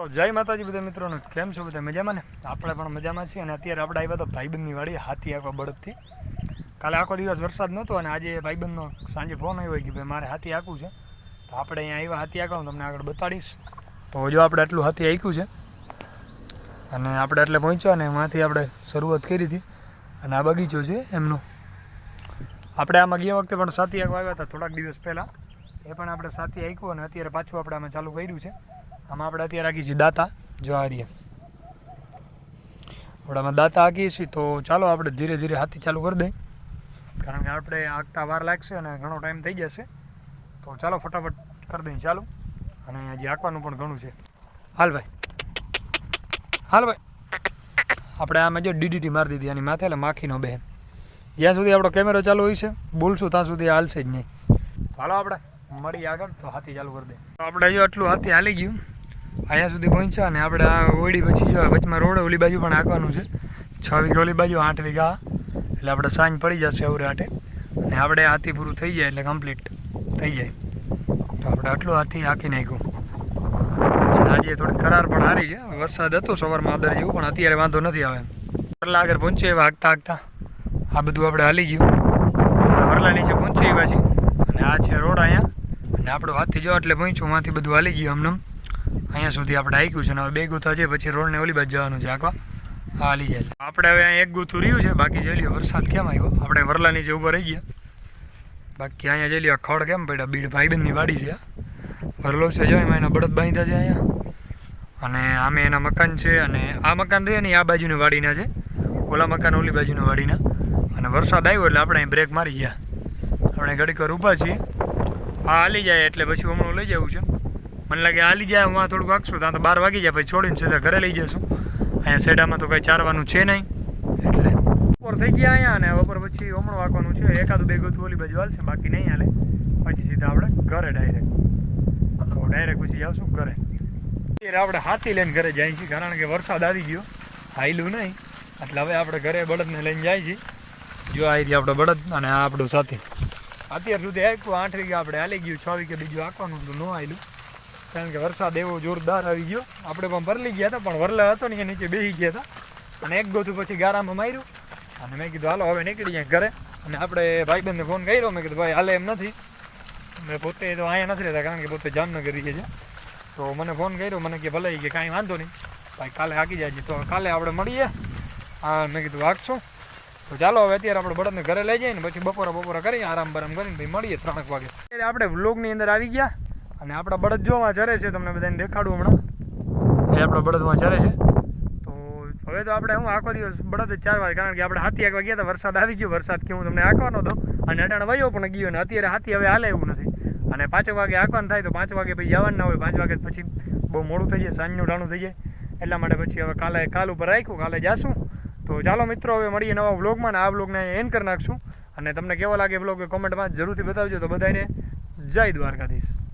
તો જય માતાજી બધા મિત્રોને. કેમ છો બધા? મજામાં ને? આપણે પણ મજામાં છીએ અને અત્યારે આપણે આવ્યા તો ભાઈબંધની વાડી હાથી આખો બળદથી. કાલે આખો દિવસ વરસાદ નહોતો અને આજે ભાઈબંધનો સાંજે ફોન આવ્યો કે ભાઈ મારે હાથી આંકવું છે. તો આપણે અહીંયા આવ્યા, હાથી આખા હું તમને આગળ બતાડીશ. તો જો આપણે આટલું હાથી આંક્યું છે. અને આપણે એટલે પહોંચ્યા અને એમાંથી આપણે શરૂઆત કરી હતી. અને આ બગીચો છે એમનો. આપણે આમાં ગયા વખતે પણ સાથી આંકવા આવ્યા હતા થોડાક દિવસ પહેલાં. એ પણ આપણે સાથી આંક્યું અને અત્યારે પાછું આપણે આમાં ચાલુ કર્યું છે. આમાં આપણે અત્યારે રાખીએ છીએ દાતા. જો હારીએ રહ્યા આપણામાં દાતા આંકીએ છીએ, તો ચાલો આપણે ધીરે ધીરે હાથી ચાલુ કરી દઈએ કારણ કે આપણે આંકતા વાર લાગશે અને ઘણો ટાઈમ થઈ જશે. તો ચાલો ફટાફટ કરી દઈએ, ચાલુ. અને હજી આંકવાનું પણ ઘણું છે. હાલ ભાઈ. હાલ ભાઈ. આપણે આમાં જો ડીડીટી મારી દીધી, આની માથે એટલે માખીનો બે જ્યાં સુધી આપણો કેમેરો ચાલુ હોય છે, બોલશું, ત્યાં સુધી હાલશે જ નહીં. ચાલો આપણે મળી આગળ, તો હાથી ચાલુ કરી દે. આપણે જો આટલું હાથી હાલી ગયું. અહીંયા સુધી પહોંચ્યા અને આપણે આ ઓળી પછી જો વચમાં રોડ ઓલી બાજુ પણ હાંકવાનું છે. છ વીઘા ઓલી બાજુ, આઠ વીઘા. એટલે આપણે સાંજ પડી જશે અવરે આટે અને આપણે હાથી પૂરું થઈ જાય એટલે કમ્પ્લીટ થઈ જાય. તો આપણે આટલું હાથી હાંકી નાખ્યું. આજે થોડી કરાર પણ સારી છે. વરસાદ હતો સવારમાં આદર જેવું, પણ અત્યારે વાંધો નથી આવે વરલા આગળ પહોંચીએ એવા હાંકતા હાંકતા. આ બધું આપણે હાલી ગયું. વરલા નીચે પહોંચી એવા છીએ. અને આ છે રોડ અહીંયા. અને આપણો હાથી જો એટલે પહોંચ્યું, માંથી બધું હાલી ગયું અમને અહીંયા સુધી આપણે આક્યું છે અને હવે બે ગૂથા છે, પછી રોડને ઓલી બાજુ જવાનું છે આખવા હા હાલી જાય આપણે હવે અહીંયા એક ગૂથું રહ્યું છે, બાકી જઈ લ્યો, વરસાદ કેમ આવ્યો? આપણે વરલા નીચે ઊભા રહી ગયા. બાકી અહીંયા જઈ લ્યો ખડ કેમ પડ્યા? બીડ ભાઈબંધની વાડી છે વરલો છે, જો એમાં એના બળદ બાંધ્યા છે અહીંયા. અને આમે એના મકાન છે, અને આ મકાન રહે ને આ બાજુની વાડીના છે. ઓલા મકાન ઓલી બાજુની વાડીના. અને વરસાદ આવ્યો એટલે આપણે અહીં બ્રેક મારી ગયા. આપણે ઘડીકર ઊભા છીએ. આ હાલી જાય એટલે પછી હમણાં લઈ જવું છે. મને લાગે હાલી જાય, હું થોડુંક વાગશું. ત્યાં તો બાર વાગી જાય, પછી છોડીને સીધા ઘરે લઈ જશું અહીંયા સેડામાં તો કંઈ ચારવાનું છે નહીં. એટલે બપોર થઈ ગયા અહીંયા અને બપોર પછી હમણાં વાગવાનું છે. એકાદું બે ગોતું ઓલી બાજુ હાલશે, બાકી નહીં હાલે. પછી સીધા આપણે ઘરે ડાયરેક્ટ તો ડાયરેક્ટ પછી આવશું ઘરે. અત્યારે આપણે હાથી લઈને ઘરે જાય છીએ, કારણ કે વરસાદ આવી ગયો. હાયલું નહીં. એટલે હવે આપણે ઘરે બળદને લઈને જાય છીએ. જો આવી રીતે આપણે બળદ અને આ આપણું સાથી. અત્યાર સુધી એક આઠ વીઘે આપણે હાલી ગયું, છ વીઘે બીજું આંકવાનું હતું ન આવેલું કારણ કે વરસાદ એવો જોરદાર આવી ગયો. આપણે પણ ભરલી ગયા હતા, પણ વરલા હતો ને નીચે બેસી ગયા હતા. અને એક ગોતું પછી ગારામાં માર્યું. અને મેં કીધું, હાલો, હવે નીકળી જાય ઘરે. અને આપણે ભાઈબંધને ફોન કર્યો. મેં કીધું, ભાઈ, હાલે એમ નથી. મેં પોતે તો અહીંયા નથી રહેતા, કારણ કે પોતે જામનગર રહીએ છે. તો મને ફોન કર્યો. મને કે, ભલે કે કાંઈ વાંધો નહીં. ભાઈ, કાલે હાકી જાય તો કાલે આપણે મળીએ. હા, મેં કીધું, હાકશું. તો ચાલો, હવે અત્યારે આપણે બળદને ઘરે લઈ જઈએ ને પછી બપોરા બપોરા કરી આરામ બરામ કરીને પછી મળીએ ત્રણેક વાગે. આપણે વ્લોગની અંદર આવી ગયા. અને આપણા બળદ જોવા ચરે છે, તમને બધાને દેખાડું હમણાં. એ આપણા બળદમાં ચરે છે. તો હવે તો આપણે હું આખો દિવસ બળદ જ ચારવા કારણ કે આપણે હાથી આંકવા ગયા હતા, વરસાદ આવી ગયો, વરસાદ કે હું તમને આંકવાનો હતો. અને અટાણે વયો પણ ગયો અને અત્યારે હાથી હવે હાલે એવું નથી. અને પાંચ વાગે આંકવાનું થાય તો પાંચ વાગે પછી જવાનું ના હોય, પાંચ વાગે પછી બહુ મોડું થઈ જાય, સાંજનું ટાણું થઈ જાય. એટલા માટે પછી હવે કાલે કાલ ઉપર રાખ્યું, કાલે જાશું. તો ચાલો મિત્રો, હવે મળીએ નવા વ્લોગમાં ને આ વ્લોગને એન્ડ કરી નાખશું. અને તમને કેવો લાગે વ્લોગ કોમેન્ટમાં જરૂરથી બતાવજો. તો બધાને જય દ્વારકાધીશ.